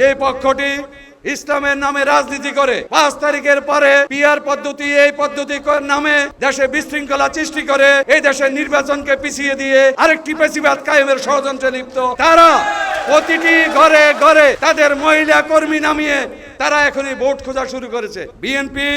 যে পক্ষটি ইসলামের নামে রাজনীতি করে, পাঁচ তারিখের পরে পিয়ার পদ্ধতি, এই পদ্ধতি নামে দেশে বিশৃঙ্খলা সৃষ্টি করে, এই দেশের নির্বাচনকে পিছিয়ে দিয়ে আরেকটি পেশিবাদ কায়েমের ষড়যন্ত্রে লিপ্ত। তারা প্রতিটি ঘরে ঘরে তাদের মহিলা কর্মী নামিয়ে তারা এখনই ভোট খোঁজা শুরু করেছে। বিএনপি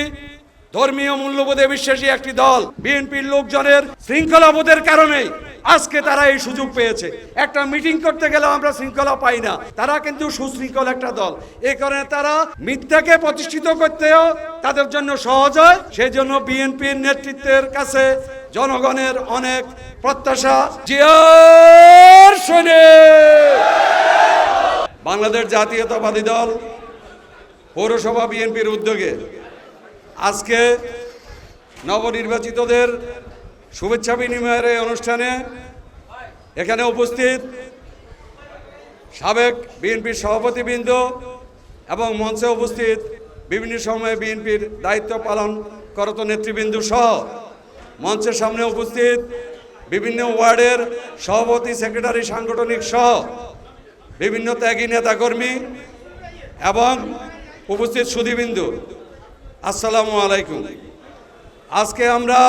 ধর্মীয় মূল্যবোধে বিশ্বাসী একটি দল। বিএনপির লোকজনের শৃঙ্খলাবোধের কারণেই আজকে তারা এই সুযোগ পেয়েছে। একটা মিটিং করতে গেলেও আমরা শৃঙ্খলা পাই না। তারা কিন্তু সুশৃঙ্খল একটা দল। এই কারণে তারা মিথ্যাকে প্রতিষ্ঠিত করতেও তাদের জন্য সহজ হয়। সেই জন্য বিএনপির নেতৃত্বের কাছে জনগণের অনেক প্রত্যাশা। জিয়ার সৈনিক! বাংলাদেশ জাতীয়তাবাদী দল পৌরসভা বিএনপির উদ্যোগে আজকে নবনির্বাচিতদের শুভেচ্ছা বিনিময়ের এই অনুষ্ঠানে এখানে উপস্থিত সাবেক বিএনপির সভাপতিবৃন্দ এবং মঞ্চে উপস্থিত বিভিন্ন সময়ে বিএনপির দায়িত্ব পালন করত নেতৃবৃন্দ সহ মঞ্চের সামনে উপস্থিত বিভিন্ন ওয়ার্ডের সভাপতি, সেক্রেটারি, সাংগঠনিক সহ বিভিন্ন ত্যাগী নেতাকর্মী এবং উপস্থিত সুধীবিন্দু। আসসালামু আলাইকুম। আজকে আমরা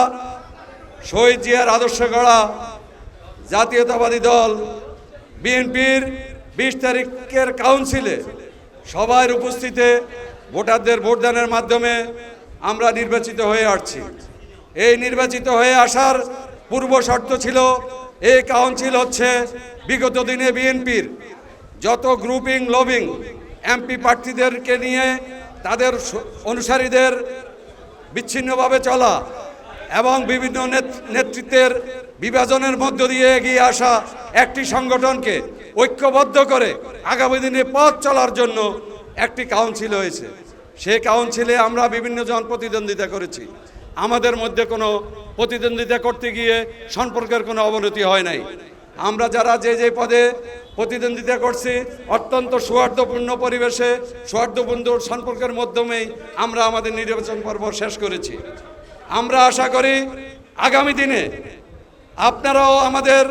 শহীদ জিয়ার আদর্শ গড়া জাতীয়তাবাদী দল বিএনপির বিশ তারিখের কাউন্সিলে সবার উপস্থিতে ভোটারদের ভোটদানের মাধ্যমে আমরা নির্বাচিত হয়ে আসছি। এই নির্বাচিত হয়ে আসার পূর্ব শর্ত ছিল, এই কাউন্সিল হচ্ছে বিগত দিনে বিএনপির যত গ্রুপিং, লবিং, এমপি প্রার্থীদেরকে নিয়ে তাদের অনুসারীদের বিচ্ছিন্নভাবে চলা এবং বিভিন্ন নেত- নেতৃত্বের বিভাজনের মধ্য দিয়ে এগিয়ে আসা একটি সংগঠনকে ঐক্যবদ্ধ করে আগামী দিনে পথ চলার জন্য একটি কাউন্সিল হয়েছে। সেই কাউন্সিলে আমরা বিভিন্ন জন প্রতিদ্বন্দ্বিতা করেছি। আমাদের মধ্যে কোনো প্রতিদ্বন্দ্বিতা করতে গিয়ে সম্পর্কের কোনো অবনতি হয় নাই। আমরা যারা যে যে পদে প্রতিদ্বন্দ্বিতা করছি, অত্যন্ত সৌহার্দ্যপূর্ণ পরিবেশে সৌহার্দ্যপূর্ণ সম্পর্কের মাধ্যমেই আমরা আমাদের নির্বাচন পর্ব শেষ করেছি। আমরা আশা করি আগামী দিনে আপনারাও আমাদের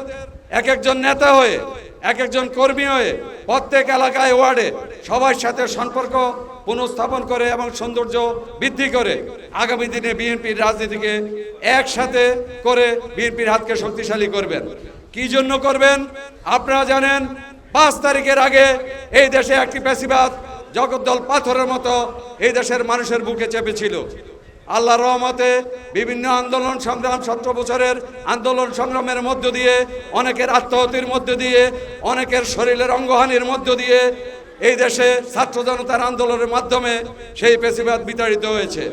এক একজন নেতা হয়ে, এক একজন কর্মী হয়ে প্রত্যেক এলাকায়, ওয়ার্ডে সবার সাথে সম্পর্ক পুনঃস্থাপন করে এবং সৌন্দর্য বৃদ্ধি করে আগামী দিনে বিএনপির রাজনীতিকে একসাথে করে বিএনপির হাতকে শক্তিশালী করবেন। কি জন্য করবেন? আপনারা জানেন, পাঁচ তারিখের আগে এই দেশে একটি পেশিবাদ জগদ্দল পাথরের মতো এই দেশের মানুষের বুকে চেপেছিল। আল্লাহ রহমতে বিভিন্ন আন্দোলন সংগ্রাম সতেরো বছরের আন্দোলন সংগ্রামের মধ্য দিয়ে, অনেকের আত্মহতির মধ্য দিয়ে, অনেকের শরীরের অঙ্গহানির মধ্য দিয়ে এই দেশে ছাত্র জনতার আন্দোলনের মাধ্যমে সেই পেশিবাদ বিতাড়িত হয়েছে।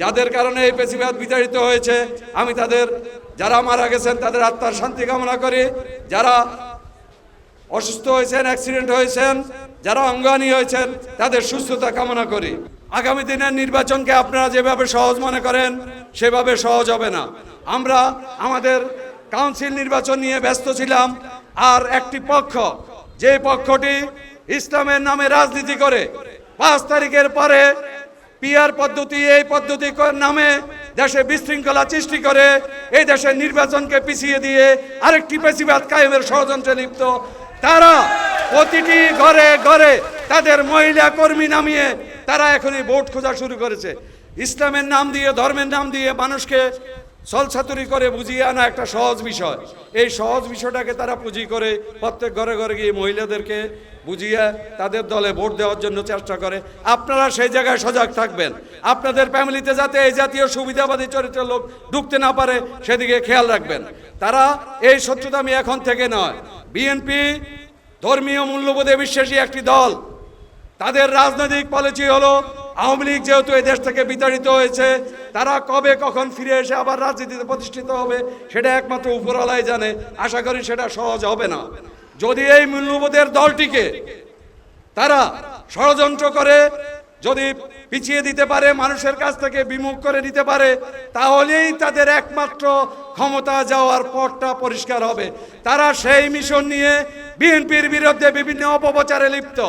যাদের কারণে এই পেশিবাদ বিতাড়িত হয়েছে, আমি তাদের, যারা মারা গেছেন, তাদের আত্মার শান্তি কামনা করি। যারা অসুস্থ হয়েছেন, অ্যাক্সিডেন্ট হয়েছেন, যারা অঙ্গানী হয়েছেন, তাদের সুস্থতা কামনা করি। আগামী দিনের নির্বাচনকে আপনারা যেভাবে সহজ মনে করেন, সেভাবে সহজ হবে না। আমরা আমাদের কাউন্সিল নির্বাচন নিয়ে ব্যস্ত ছিলাম, আর একটি পক্ষ, যে পক্ষটি ইসলামের নামে রাজনীতি করে, পাঁচ তারিখের পরে পিয়ার পদ্ধতি, এই পদ্ধতি নামে দেশে বিশৃঙ্খলা সৃষ্টি করে, এই দেশের নির্বাচনকে পিছিয়ে দিয়ে আরেকটি পেশিবাদ কায়েমের ষড়যন্ত্রে লিপ্ত। তারা প্রতিটি ঘরে ঘরে তাদের মহিলা কর্মী নামিয়ে তারা এখনই ভোট খোঁজা শুরু করেছে। ইসলামের নাম দিয়ে, ধর্মের নাম দিয়ে মানুষকে ছলছাতুরি করে বুঝিয়ে আনা একটা সহজ বিষয়। এই সহজ বিষয়টাকে তারা পুঁজি করে প্রত্যেক ঘরে ঘরে গিয়ে মহিলাদেরকে বুঝিয়ে তাদের দলে ভোট দেওয়ার জন্য চেষ্টা করে। আপনারা সেই জায়গায় সজাগ থাকবেন। আপনাদের ফ্যামিলিতে যাতে এই জাতীয় সুবিধাবাদী চরিত্রের লোক ঢুকতে না পারে, সেদিকে খেয়াল রাখবেন। তারা এই শত্রুতামি এখন থেকে নয়। বিএনপি ধর্মীয় মূল্যবোধে বিশ্বাসী একটি দল। তাদের রাজনৈতিক পলিসি হলো, আওয়ামী লীগ যেহেতু এই দেশ থেকে বিতাড়িত হয়েছে, তারা কবে কখন ফিরে এসে আবার রাজনীতিতে প্রতিষ্ঠিত হবে, সেটা একমাত্র উপরওয়ালাই জানে। আশা করি সেটা সহজ হবে না। যদি এই মূল্যবোধের দলটিকে তারা ষড়যন্ত্র করে, যদি পিছিয়ে দিতে পারে, মানুষের কাছ থেকে বিমুখ করে দিতে পারে, তাহলেই তাদের একমাত্র ক্ষমতা যাওয়ার পথটা পরিষ্কার হবে। তারা সেই মিশন নিয়ে বিএনপির বিরুদ্ধে বিভিন্ন অপপ্রচারে লিপ্ত।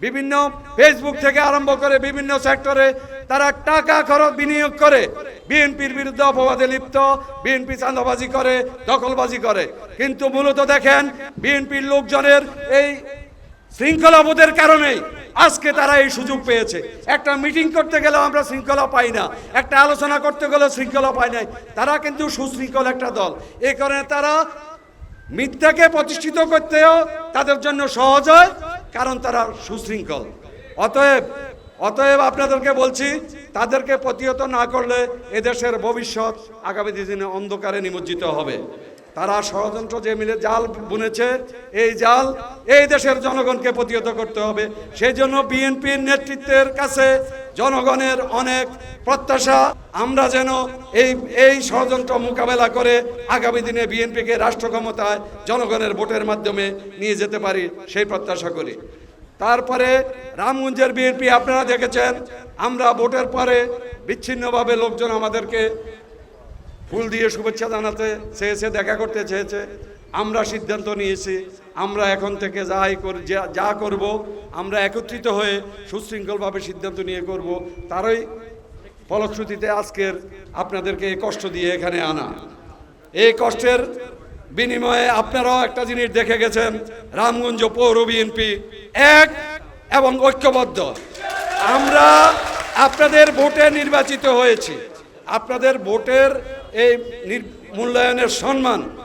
বিভিন্ন ফেসবুক থেকে আরম্ভ করে বিভিন্ন সেক্টরে তারা টাকা খরচ বিনিয়োগ করে। বিএনপির বিরুদ্ধে অপবাদে লিপ্ত, বিএনপি চাঁদাবাজি করে, দখলবাজি করে। কিন্তু মূলত দেখেন, বিএনপির লোকজনের এই শৃঙ্খলাবোধের কারণেই আজকে তারা এই সুযোগ পেয়েছে। একটা মিটিং করতে গেলেও আমরা শৃঙ্খলা পাই না। একটা আলোচনা করতে গেলেও শৃঙ্খলা পাই নাই। তারা কিন্তু সুশৃঙ্খল একটা দল। এই কারণে তারা মিথ্যাকে প্রতিষ্ঠিত করতেও তাদের জন্য সহজ হয়। কারণ তারা সুশৃঙ্খল। অতএব অতএব আপনাদেরকে বলছি, তাদেরকে প্রতিহত না করলে এদেশের ভবিষ্যৎ আগামী দিনে অন্ধকারে নিমজ্জিত হবে। তারা ষড়যন্ত্র যে মিলে জাল বুনেছে, এই জাল এই দেশের জনগণকে প্রতিহত করতে হবে। সেই জন্য বিএনপির নেতৃত্বের কাছে জনগণের অনেক প্রত্যাশা। আমরা যেন এই এই ষড়যন্ত্র মোকাবেলা করে আগামী দিনে বিএনপিকে রাষ্ট্র ক্ষমতায় জনগণের ভোটের মাধ্যমে নিয়ে যেতে পারি, সেই প্রত্যাশা করি। তারপরে রামগঞ্জের বিএনপি, আপনারা দেখেছেন, আমরা ভোটের পরে বিচ্ছিন্নভাবে লোকজন আমাদেরকে ফুল দিয়ে শুভেচ্ছা জানাতে চেয়েছে, দেখা করতে চেয়েছে। আমরা সিদ্ধান্ত নিয়েছি, আমরা এখন থেকে যাই কর যা- করব, আমরা একত্রিত হয়ে সুশৃঙ্খলভাবে সিদ্ধান্ত নিয়ে করব। তারই ফলশ্রুতিতে আজকের আপনাদেরকে এই কষ্ট দিয়ে এখানে আনা। এই কষ্টের বিনিময়ে আপনারাও একটা জিনিস দেখে গেছেন, রামগঞ্জ পৌর বিএনপি এক এবং ঐক্যবদ্ধ। আমরা আপনাদের ভোটে নির্বাচিত হয়েছি। আপনাদের ভোটের এই নির- মূল্যায়নের সম্মান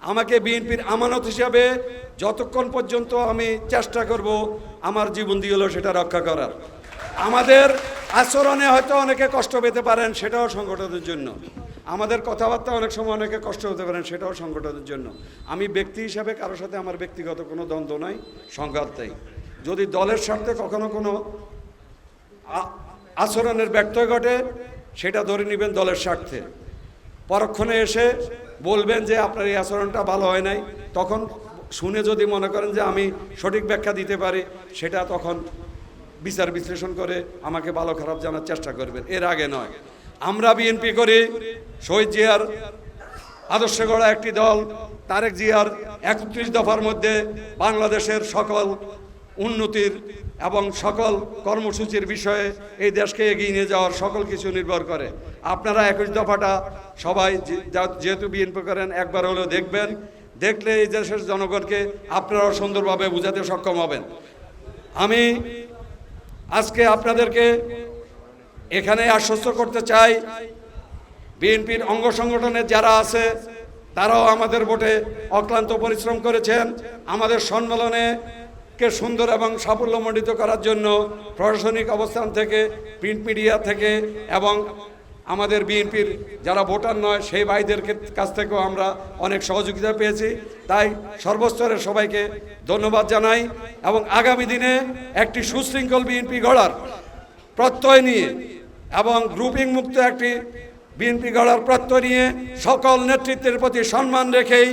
আমাকে বিএনপির আমানত হিসাবে যতক্ষণ পর্যন্ত আমি চেষ্টা করব আমার জীবন দিয়ে হলেও সেটা রক্ষা করার। আমাদের আচরণে হয়তো অনেকে কষ্ট পেতে পারেন, সেটাও সংগঠনের জন্য। আমাদের কথাবার্তা অনেক সময় অনেকে কষ্ট হতে পারেন, সেটাও সংগঠনের জন্য। আমি ব্যক্তি হিসাবে কারোর সাথে আমার ব্যক্তিগত কোনো দ্বন্দ্ব নাই, সংঘাত নেই। যদি দলের স্বার্থে কখনো কোনো আচরণের ব্যত্যয় ঘটে, সেটা ধরে নেবেন দলের স্বার্থে। পরক্ষণে এসে বলবেন যে আপনার এই আচরণটা ভালো হয় নাই। তখন শুনে যদি মনে করেন যে আমি সঠিক ব্যাখ্যা দিতে পারি, সেটা তখন বিচার বিশ্লেষণ করে আমাকে ভালো খারাপ জানার চেষ্টা করবেন। এর আগে নয়। আমরা বিএনপি করি, শহীদ জিয়ার আদর্শ গড়া একটি দল, তারেক জিয়ার একত্রিশ দফার মধ্যে বাংলাদেশের সকল উন্নতির এবং সকল কর্মসূচির বিষয়ে এই দেশকে এগিয়ে নিয়ে যাওয়ার সকল কিছু নির্ভর করে। আপনারা একুশ দফাটা সবাই যেহেতু বিএনপি করেন, একবার হলেও দেখবেন। দেখলে এই দেশের জনগণকে আপনারাও সুন্দরভাবে বোঝাতে সক্ষম হবেন। আমি আজকে আপনাদেরকে এখানে আশ্বস্ত করতে চাই, বিএনপির অঙ্গ সংগঠনের যারা আছে, তারাও আমাদের ভোটে অক্লান্ত পরিশ্রম করেছেন। আমাদের সম্মেলনে কে সুন্দর এবং সাফল্যমণ্ডিত করার জন্য প্রশাসনিক অবস্থান থেকে প্রিন্ট মিডিয়া থেকে এবং আমাদের বিএনপির যারা ভোটার নয়, সেই ভাইদের কাছ থেকেও আমরা অনেক সহযোগিতা পেয়েছি। তাই সর্বস্তরের সবাইকে ধন্যবাদ জানাই এবং আগামী দিনে একটি সুশৃঙ্খল বিএনপি গড়ার প্রত্যয় নিয়ে এবং গ্রুপিং মুক্ত একটি বিএনপি গড়ার প্রত্যয় নিয়ে সকল নেতৃত্বের প্রতি সম্মান রেখেই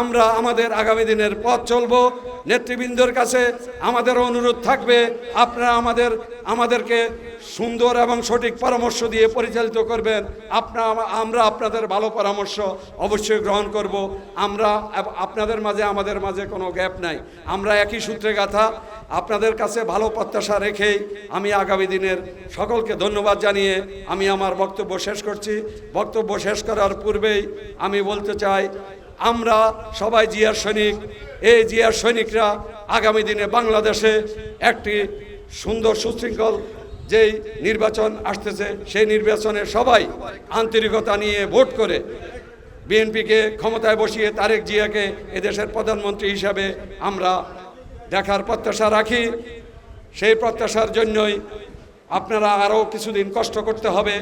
আমরা আমাদের আগামী দিনের পথ চলব। নেতৃবৃন্দর কাছে আমাদের অনুরোধ থাকবে, আপনারা আমাদের, আমাদেরকে সুন্দর এবং সঠিক পরামর্শ দিয়ে পরিচালিত করবেন। আপনারা আমরা আপনাদের ভালো পরামর্শ অবশ্যই গ্রহণ করব। আমরা, আপনাদের মাঝে, আমাদের মাঝে কোনো গ্যাপ নাই। আমরা একই সূত্রে গাথা, আপনাদের কাছে ভালো প্রত্যাশা রেখেই আমি আগামী দিনের সকলকে ধন্যবাদ জানিয়ে আমি আমার বক্তব্য শেষ করছি। বক্তব্য শেষ করার পূর্বেই আমি বলতে চাই আমরা সবাই জিয়ার সৈনিক। এই জিয়ার সৈনিকরা আগামী দিনে বাংলাদেশে একটি সুন্দর সুশৃঙ্খল যেই নির্বাচন আসতেছে, সেই নির্বাচনে সবাই আন্তরিকতা নিয়ে ভোট করে বিএনপিকে ক্ষমতায় বসিয়ে তারেক জিয়াকে এদেশের প্রধানমন্ত্রী হিসাবে আমরা দেখার প্রত্যাশা রাখি। সেই প্রত্যাশার জন্যই আপনারা আরও কিছুদিন কষ্ট করতে হবে।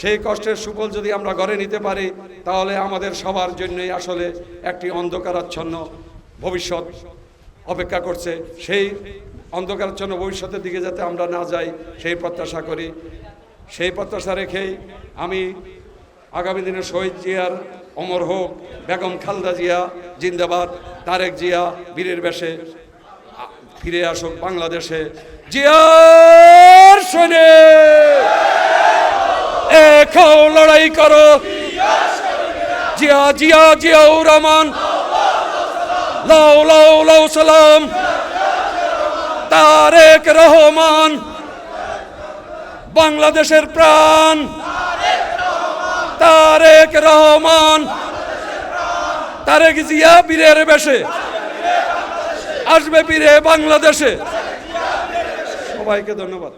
সেই কষ্টের সুফল যদি আমরা গড়ে নিতে পারি, তাহলে আমাদের সবার জন্যই আসলে একটি অন্ধকারাচ্ছন্ন ভবিষ্যৎ অপেক্ষা করছে। সেই অন্ধকারাচ্ছন্ন ভবিষ্যতের দিকে যাতে আমরা না যাই, সেই প্রত্যাশা করি। সেই প্রত্যাশা রেখেই আমি আগামী দিনে শহীদ জিয়ার অমর হোক, বেগম খালদা জিয়া, জিন্দাবাদ, তারেক জিয়া, বীরের বেশে ফিরে আসুক বাংলাদেশে। জিয়ার শোনে। এখাও লড়াই করো। জিয়া জিয়া, জিয়াউর রহমান। লাউ লাউ লাউ সালাম। তারেক রহমান। বাংলাদেশের প্রাণ। তারেক রহমান। তারেক জিয়া বীরের বেশে। আসবে বীরে বাংলাদেশে। সবাইকে ধন্যবাদ।